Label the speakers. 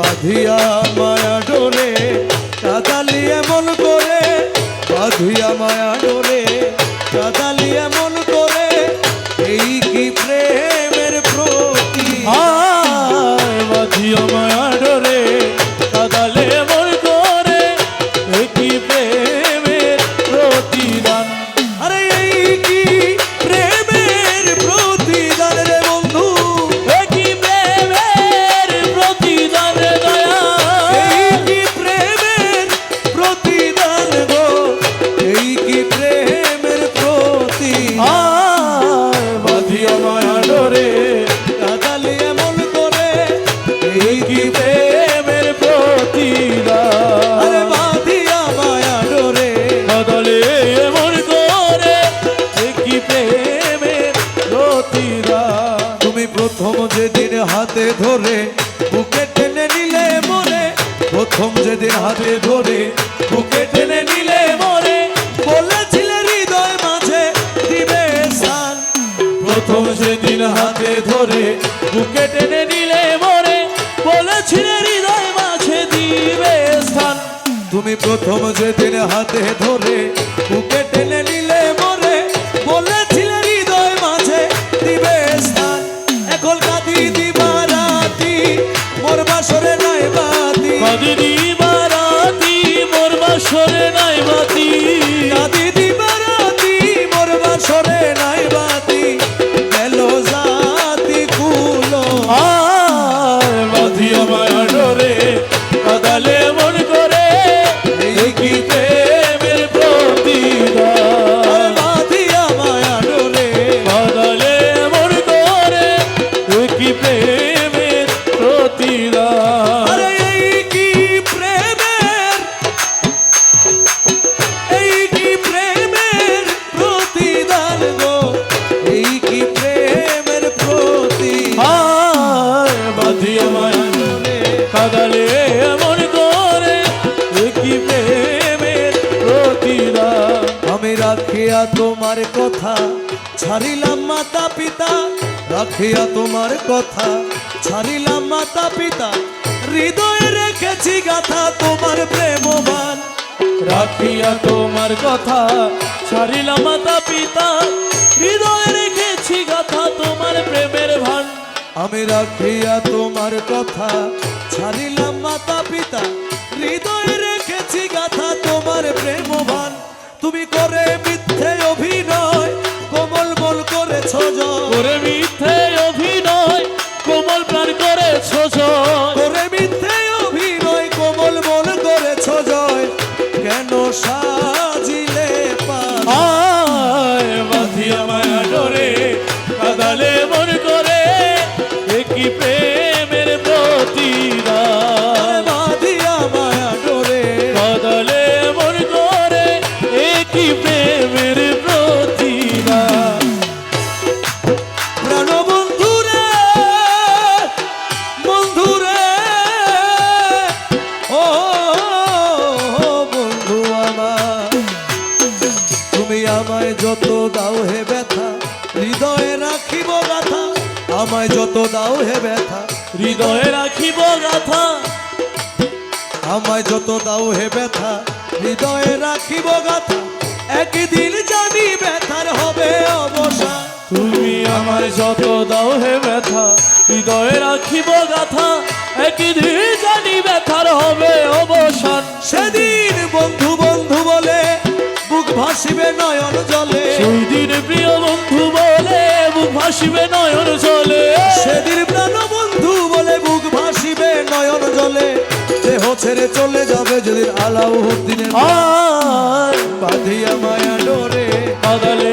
Speaker 1: বাঁধিয়া মায়া
Speaker 2: প্রতিদান
Speaker 1: তুমি প্রথম যেদিন হাতে ধরে, বুকে টেনে নিলে মরে, প্রথম যেদিন হাতে ধরে, বুকে টেনে নিলে মরে, বলেছিলে হৃদয় মাঝে দিবে স্থান
Speaker 2: প্রথম সেদিন হাতে ধরে, বুকে টেনে নিলে মরে, বলেছিলে হৃদয় মাঝে দিবে স্থান।
Speaker 1: তুমি প্রথম যেদিন হাতে ধরে, বুকে টেনে নিলে তোমার কথা, ছাড়িলাম মাতা পিতা, রাখিয়া তোমার কথা, ছাড়িলাম মাতা পিতা, হৃদয়ে রেখেছি গাথা তোমার প্রেমবান।
Speaker 2: রাখিয়া তোমার কথা, ছাড়িলাম মাতা পিতা, হৃদয়ে রেখেছি গাথা তোমার প্রেমের ভান।
Speaker 1: আমি রাখিয়া তোমার কথা, ছাড়িলাম মাতা পিতা, হৃদয়ে রেখেছি গাথা তোমার প্রেমবান। তুমি করে মিথ্যে অভিনয়। যত দাও হে ব্যথা, হৃদয়ে রাখিব গাথা। আমায় যত দাও হে ব্যথা,
Speaker 2: হৃদয়ে রাখিব গাথা।
Speaker 1: আমায় যত দাও হে ব্যথা, হৃদয়ে রাখিব গাথা। একদিন জানি ব্যথার হবে অবসা।
Speaker 2: তুমি আমার যত দাও হে ব্যথা, হৃদয়ে রাখিব গাথা। একদিন জানি ব্যথার হবে অবসান
Speaker 1: ভাসিবে নয়ন জলে।
Speaker 2: সেই দিন প্রিয় বন্ধু বলে বুক ভাসিবে নয়ন জলে।
Speaker 1: সেদিন প্রাণ বন্ধু বলে বুক ভাসিবে নয়ন জলে। দেহ ছেড়ে চলে যাবে যদি আলাউদ্দিনের
Speaker 2: বাঁধিয়া মায়া ডোরে। আদালে